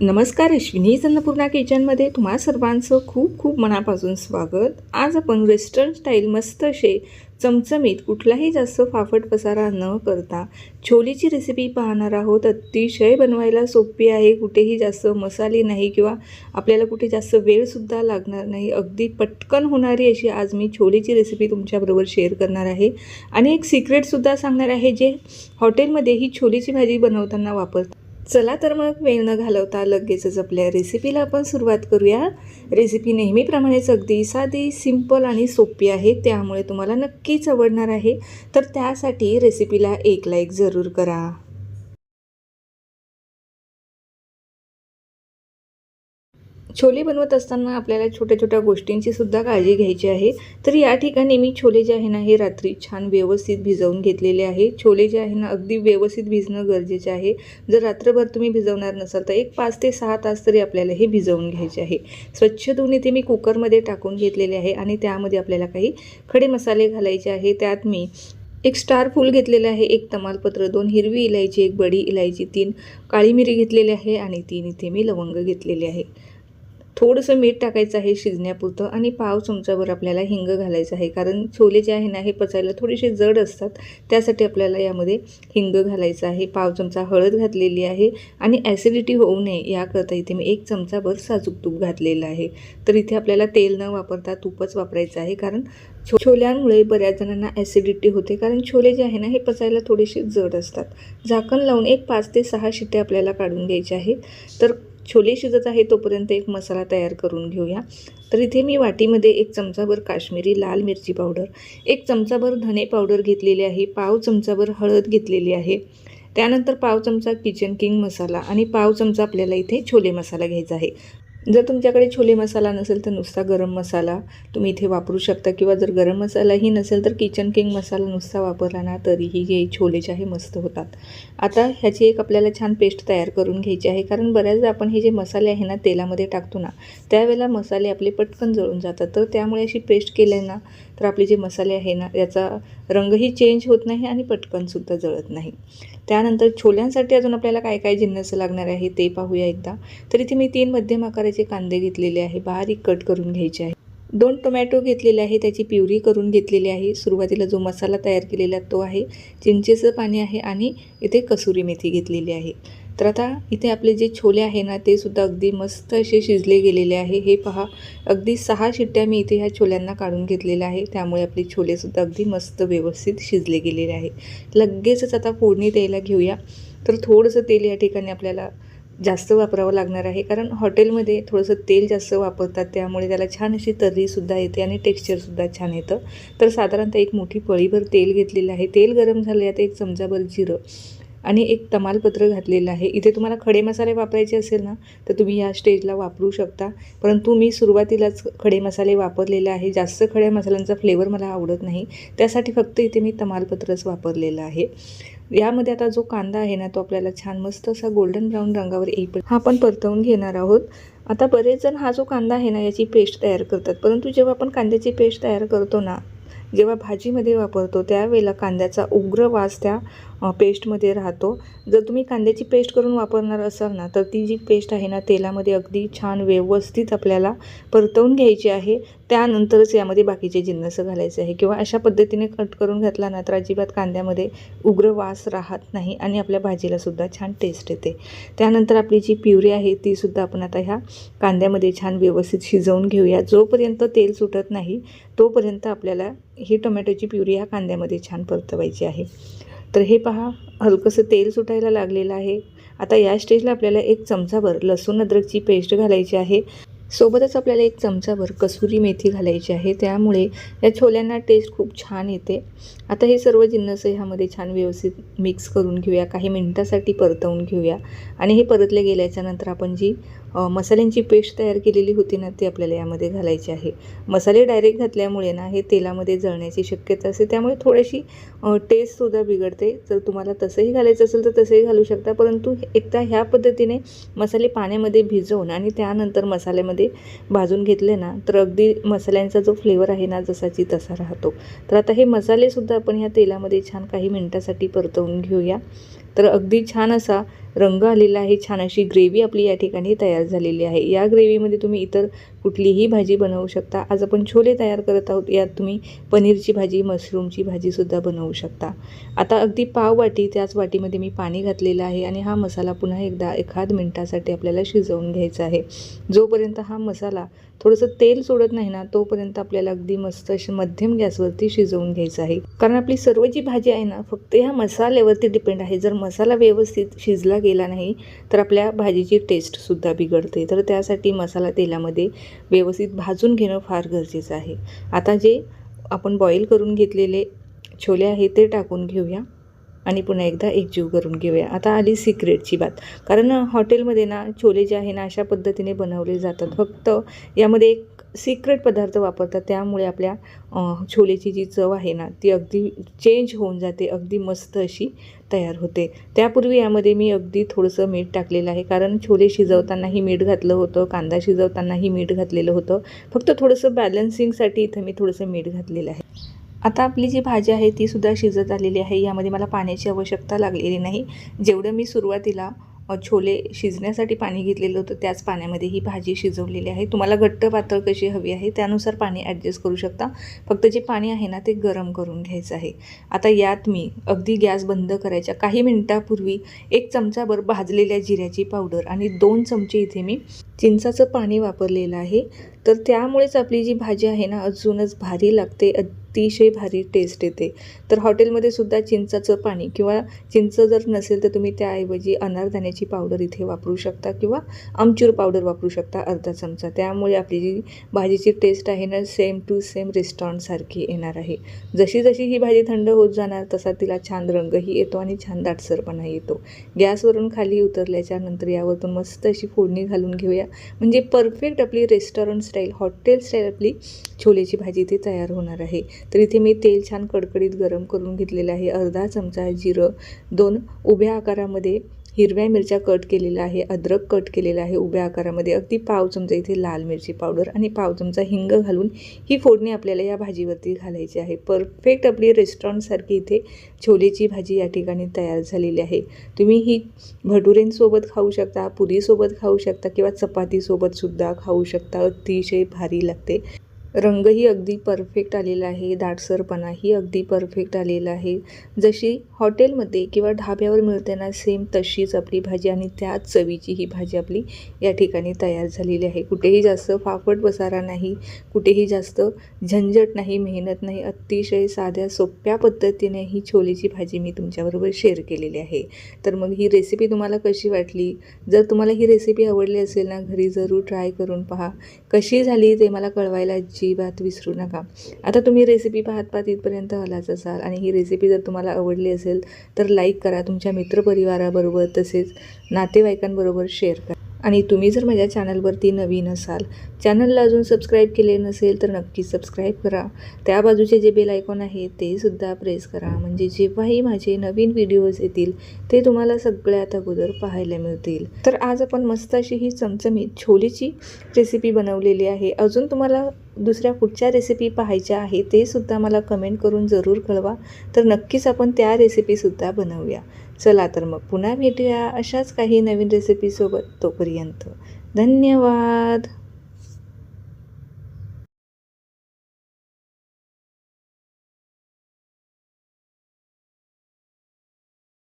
नमस्कार अश्विनी अन्नपूर्णा किचनमध्ये तुम्हा सर्वांचं खूप खूप मनापासून स्वागत. आज आपण वेस्टर्न स्टाईल मस्त असे चमचमीत कुठलाही जास्त फाफट पसारा न करता छोलीची रेसिपी पाहणार आहोत. अतिशय बनवायला सोपी आहे. कुठेही जास्त मसाले नाही किंवा आपल्याला कुठे जास्त वेळसुद्धा लागणार नाही. अगदी पटकन होणारी अशी आज मी छोलीची रेसिपी तुमच्याबरोबर शेअर करणार आहे. आणि एक सिक्रेटसुद्धा सांगणार आहे जे हॉटेलमध्ये ही छोलीची भाजी बनवताना वापरतात चला तर मग वेळ न घालवता लगेचच आपल्या रेसिपीला आपण सुरुवात करूया. रेसिपी नेहमीप्रमाणेच अगदी साधी सिंपल आणि सोपी आहे त्यामुळे तुम्हाला नक्कीच आवडणार आहे. तर त्यासाठी रेसिपीला एक लाईक जरूर करा. छोले बनवत असताना आपल्याला छोट्या छोट्या गोष्टींची सुद्धा काळजी घ्यायची आहे. तर या ठिकाणी मी छोले जे आहे ना हे रात्री छान व्यवस्थित भिजवून घेतलेले आहे. छोले जे आहे ना अगदी व्यवस्थित भिजणं गरजेचे आहे. जर रात्रभर तुम्ही भिजवणार नसाल तर एक पाच ते सहा तास तरी आपल्याला हे भिजवून घ्यायचे आहे. स्वच्छ धुवून इथे मी कुकरमध्ये टाकून घेतलेले आहे आणि त्यामध्ये आपल्याला काही खडे मसाले घालायचे आहे. त्यात मी एक स्टार फूल घेतलेलं आहे एक तमालपत्र दोन हिरवी इलायची एक बडी इलायची तीन काळी मिरी घेतलेली आहे आणि तीन इथे मी लवंग घेतलेले आहे. थोडंसं मीठ टाकायचं आहे शिजण्यापुरतं आणि पाव चमचाभर आपल्याला हिंग घालायचं आहे. कारण छोले जे आहे ना हे पचायला थोडेसे जड असतात. त्यासाठी आपल्याला यामध्ये हिंग घालायचं आहे. पाव चमचा हळद घातलेली आहे आणि ॲसिडिटी होऊ नये याकरता इथे मी एक चमचाभर साजूक तूप घातलेलं आहे. तर इथे आपल्याला तेल न वापरता तूपच वापरायचं आहे. कारण छो छोल्यांमुळे बऱ्याच जणांना ॲसिडिटी होते. कारण छोले जे आहे ना हे पचायला थोडेसे जड असतात. झाकण लावून एक पाच ते सहा शिट्टे आपल्याला काढून घ्यायचे आहे तर छोले शिजत आहे तोपर्यंत एक मसाला तयार करून घेऊया. तर इथे मी वाटीमध्ये एक चमचाभर काश्मीरी लाल मिरची पावडर एक चमचाभर धने पावडर घेतलेली आहे पाव चमचाभर हळद घेतलेली आहे. त्यानंतर पाव चमचा किचन किंग मसाला आणि पाव चमचा आपल्याला इथे छोले मसाला घ्यायचा आहे. जर तुमच्याकडे छोले मसाला नसेल तर नुसता गरम मसाला तुम्ही इथे वापरू शकता. किंवा जर गरम मसालाही नसेल तर किचन किंग मसाला नुसता वापरला ना तरीही हे छोले जे आहे मस्त होतात. आता ह्याची एक आपल्याला छान पेस्ट तयार करून घ्यायची आहे. कारण बऱ्याचदा आपण हे जे मसाले आहे ना तेलामध्ये टाकतो ना त्यावेळेला मसाले आपले पटकन जळून जातात. तर त्यामुळे अशी पेस्ट केले ना तर आपले जे मसाले आहे ना याचा रंगही चेंज होत नाही आणि पटकनसुद्धा जळत नाही. त्यानंतर छोल्यांसाठी अजून आपल्याला काय काय जिन्नस लागणार आहे ते पाहूया एकदा. तर इथे मी तीन मध्यम आकाराचे कांदे घेतलेले आहे. बारीक कट करून घ्यायचे आहे. दोन टोमॅटो घेतलेले आहे. त्याची प्युरी करून घेतलेली आहे. सुरुवातीला जो मसाला तयार केलेला तो आहे. चिंचेचं पाणी आहे आणि इथे कसुरी मेथी घेतलेली आहे. तर आता इथे आपले जे छोले आहे ना ते सुद्धा अगदी मस्त असे शिजले गेलेले आहे. हे पहा अगदी सहा शिट्ट्या मी इथे ह्या छोल्यांना काढून घेतलेल्या आहे. त्यामुळे आपले छोलेसुद्धा अगदी मस्त व्यवस्थित शिजले गेलेले आहे. लगेचच आता फोडणी द्यायला घेऊया. तर थोडंसं तेल या ठिकाणी आपल्याला जास्त वापरावं लागणार आहे. कारण हॉटेलमध्ये थोडंसं तेल जास्त वापरतात त्यामुळे त्याला छान अशी तर्रीसुद्धा येते आणि टेक्स्चरसुद्धा छान येतं. तर साधारणतः एक मोठी पळीभर तेल घेतलेलं आहे. तेल गरम झालं यात एक चमचाभर जिरं आणि एक तमालपत्र घातलेलं आहे. इथे तुम्हाला खडे मसाले वापरायचे असेल ना तर तुम्ही या स्टेजला वापरू शकता. परंतु मी सुरुवातीलाच खडे मसाले वापरलेले आहे. जास्त खड्या मसाल्यांचा फ्लेवर मला आवडत नाही. त्यासाठी फक्त इथे मी तमालपत्रच वापरलेलं आहे. यामध्ये आता जो कांदा आहे ना तो आपल्याला छान मस्त असा गोल्डन ब्राऊन रंगावर येईपर्यंत हा आपण परतवून घेणार आहोत. आता बरेच जण हा जो कांदा आहे ना याची पेस्ट तयार करतात. परंतु जेव्हा आपण कांद्याची पेस्ट तयार करतो ना जेव्हा भाजीमध्ये वापरतो त्यावेळेला कांद्याचा उग्र वास त्या पेस्टमध्ये राहतो. जर तुम्ही कांद्याची पेस्ट करून वापरणार असाल ना तर ती जी पेस्ट आहे ना तेलामध्ये अगदी छान व्यवस्थित आपल्याला परतवून घ्यायची आहे. त्यानंतरच यामध्ये बाकीचे जिन्नस घालायचे आहे. किंवा अशा पद्धतीने कट करून घातला ना तर अजिबात कांद्यामध्ये उग्र वास राहत नाही आणि आपल्या भाजीलासुद्धा छान टेस्ट येते. त्यानंतर आपली जी प्युरी आहे तीसुद्धा आपण आता ह्या कांद्यामध्ये छान व्यवस्थित शिजवून घेऊया. जोपर्यंत तेल सुटत नाही तोपर्यंत आपल्याला ही टोमॅटोची प्युरी ह्या कांद्यामध्ये छान परतवायची आहे. तर हे पहा हलकंसं तेल सुटायला लागलेलं आहे. आता या स्टेजला आपल्याला एक चमचाभर लसूण अद्रकची पेस्ट घालायची आहे. सोबतच आपल्याला एक चमचाभर कसुरी मेथी घालायची आहे. त्यामुळे या छोल्यांना टेस्ट खूप छान येते. आता हे सर्व जिन्नस ह्यामध्ये छान व्यवस्थित मिक्स करून घेऊया. काही मिनटासाठी परतवून घेऊया. आणि हे परतले गेल्याच्यानंतर आपण जी मसाल्यांची पेस्ट तयार केलेली होती ना ती आपल्याला यामध्ये घालायची आहे. मसाले डायरेक्ट घातल्यामुळे ना हे तेलामध्ये जळण्याची शक्यता असते. त्यामुळे थोडीशी टेस्टसुद्धा बिघडते. जर तुम्हाला तसंही घालायचं असेल तर तसंही घालू शकता. परंतु एकदा ह्या पद्धतीने मसाले पाण्यामध्ये भिजवून आणि त्यानंतर मसाल्यामध्ये भाजून घेतले ना तर अगदी मसाल्यांचा जो फ्लेवर आहे ना जसाची तसा राहतो. तर आता हे मसालेसुद्धा आपण ह्या तेलामध्ये छान काही मिनटासाठी परतवून घेऊया. तर अगदी छान असा रंग आलेला आहे. छान अशी ग्रेव्ही आपली या ठिकाणी तयार झालेली आहे. या ग्रेव्हीमध्ये तुम्ही इतर कुठलीही भाजी बनवू शकता. आज आपण छोले तयार करत आहोत. यात तुम्ही पनीरची भाजी मशरूमची भाजीसुद्धा बनवू शकता. आता अगदी पाव वाटी त्याच वाटीमध्ये मी पाणी घातलेलं आहे आणि हा मसाला पुन्हा एकदा एखाद मिनटासाठी आपल्याला शिजवून घ्यायचा आहे. जोपर्यंत हा मसाला थोडंसं तेल सोडत नाही ना तोपर्यंत आपल्याला अगदी मस्त अशी मध्यम गॅसवरती शिजवून घ्यायचं आहे. कारण आपली सर्व जी भाजी आहे ना फक्त ह्या मसाल्यावरती डिपेंड आहे. जर मसाला व्यवस्थित शिजला गेला नाही तर आपल्या भाजीची टेस्टसुद्धा बिघडते. तर त्यासाठी मसाला तेलामध्ये व्यवस्थित भाजून घेणं फार गरजेचं आहे. आता जे आपण बॉईल करून घेतलेले छोले आहे ते टाकून घेऊया आणि पुन्हा एकदा एकजीव करून घेऊया. आता आली सिक्रेटची बात. कारण हॉटेलमध्ये ना छोले जे आहे ना अशा पद्धतीने बनवले जातात. फक्त यामध्ये एक सिक्रेट पदार्थ वापरतात त्यामुळे आपल्या छोलेची जी चव आहे ना ती अगदी चेंज होऊन जाते अगदी मस्त अशी तयार होते. त्यापूर्वी यामध्ये मी अगदी थोडंसं मीठ टाकलेलं आहे कारण छोले शिजवतानाही मीठ घातलं होतं कांदा शिजवतानाही मीठ घातलेलं होतं. फक्त थोडंसं बॅलन्सिंगसाठी इथं मी थोडंसं मीठ घातलेलं आहे. आता आपली जी भाजी आहे ती सुद्धा शिजत आलेली आहे. यामध्ये मला पाण्याची आवश्यकता लागलेली नाही. जेवढं मी सुरुवातीला छोले शिजण्यासाठी पाणी घेतलेलं होतं. त्याच पाण्यामध्ये ही भाजी शिजवलेली आहे. तुम्हाला घट्ट पातळ कशी हवी आहे त्यानुसार पाणी ॲडजस्ट करू शकता. फक्त जे पाणी आहे ना ते गरम करून घ्यायचं आहे. आता यात मी अगदी गॅस बंद करायच्या काही मिनटापूर्वी एक चमचाभर भाजलेल्या जिऱ्याची पावडर आणि दोन चमचे इथे मी चिंचाचं पाणी वापरलेलं आहे. तर त्यामुळेच आपली जी भाजी आहे ना अजूनच भारी लागते अतिशय भारी टेस्ट येते. तर हॉटेलमध्ये सुद्धा चिंचाचं पाणी किंवा चिंच जर नसेल तर तुम्ही त्याऐवजी अनारदाण्याची पावडर इथे वापरू शकता किंवा आमचूर पावडर वापरू शकता अर्धा चमचा. त्यामुळे आपली जी भाजीची टेस्ट आहे ना सेम टू सेम रेस्टॉरंटसारखी येणार आहे. जशी जशी ही भाजी थंड होत जाणार तसा तिला छान रंगही येतो आणि छान दाटसरपणा येतो. गॅसवरून खाली उतरल्याच्या नंतर यावरतून मस्त अशी फोडणी घालून घेऊया. म्हणजे परफेक्ट आपली रेस्टॉरंट स्टाईल हॉटेल स्टाईल आपली छोलेची भाजी इथे तयार होणार आहे. तर इथे मी तेल छान कडकडीत गरम करून घेतलेलं आहे. अर्धा चमचा जिरं दोन उभ्या आकारामध्ये हिरव्या मिरच्या कट केलेल्या आहे अद्रक कट केलेला आहे उभ्या आकारामध्ये. अगदी पाव चमचा इथे लाल मिरची पावडर आणि पाव चमचा हिंग घालून ही फोडणी आपल्याला या भाजीवरती घालायची आहे. परफेक्ट आपली रेस्टॉरंटसारखी इथे छोलेची भाजी या ठिकाणी तयार झालेली आहे. तुम्ही ही भटुरेंसोबत खाऊ शकता पुरीसोबत खाऊ शकता किंवा चपातीसोबतसुद्धा खाऊ शकता. अतिशय भारी लागते. रंगही अगदी परफेक्ट आलेला आहे. दाटसरपणाही अगदी परफेक्ट आलेला आहे. जशी हॉटेलमध्ये किंवा ढाब्यावर मिळते ना सेम तशीच आपली भाजी आणि त्याच चवीची ही भाजी आपली या ठिकाणी तयार झालेली आहे. कुठेही जास्त फाफट बसारा नाही कुठेही जास्त झंझट नाही मेहनत नाही अतिशय साध्या सोप्या पद्धतीने ही छोलेची भाजी मी तुमच्याबरोबर शेअर केलेली आहे. तर मग ही रेसिपी तुम्हाला कशी वाटली? जर तुम्हाला ही रेसिपी आवडली असेल ना घरी जरूर ट्राय करून पहा. कशी झाली ते मला कळवायला अजिबात विसरू नका. आता तुम्ही रेसिपी पाहत पाहत इथपर्यंत आलाच असाल आणि ही रेसिपी जर तुम्हाला आवडली असेल तर लाईक करा. तुमच्या मित्रपरिवाराबरोबर तसेच नातेवाईकांबरोबर शेअर करा. आणि तुम्ही जर माझ्या चॅनलवरती नवीन असाल चॅनलला अजून सबस्क्राईब केले नसेल तर नक्की सबस्क्राईब करा. त्या बाजूचे जे बेल आयकॉन आहे ते सुद्धा प्रेस करा. म्हणजे जेव्हाही माझे नवीन व्हिडिओज येतील ते तुम्हाला सगळ्यात अगोदर पाहायला मिळतील. तर आज आपण मस्त अशी ही चमचमीत छोलेची रेसिपी बनवलेली आहे. अजून तुम्हाला दुसऱ्या कुठच्या रेसिपी पाहायच्या आहे ते सुद्धा मला कमेंट करून जरूर कळवा. तर नक्कीच आपण त्या रेसिपीसुद्धा बनवूया. चला तर मग पुन्हा भेटूया अशाच काही नवीन रेसिपीसोबत तोपर्यंत. धन्यवाद!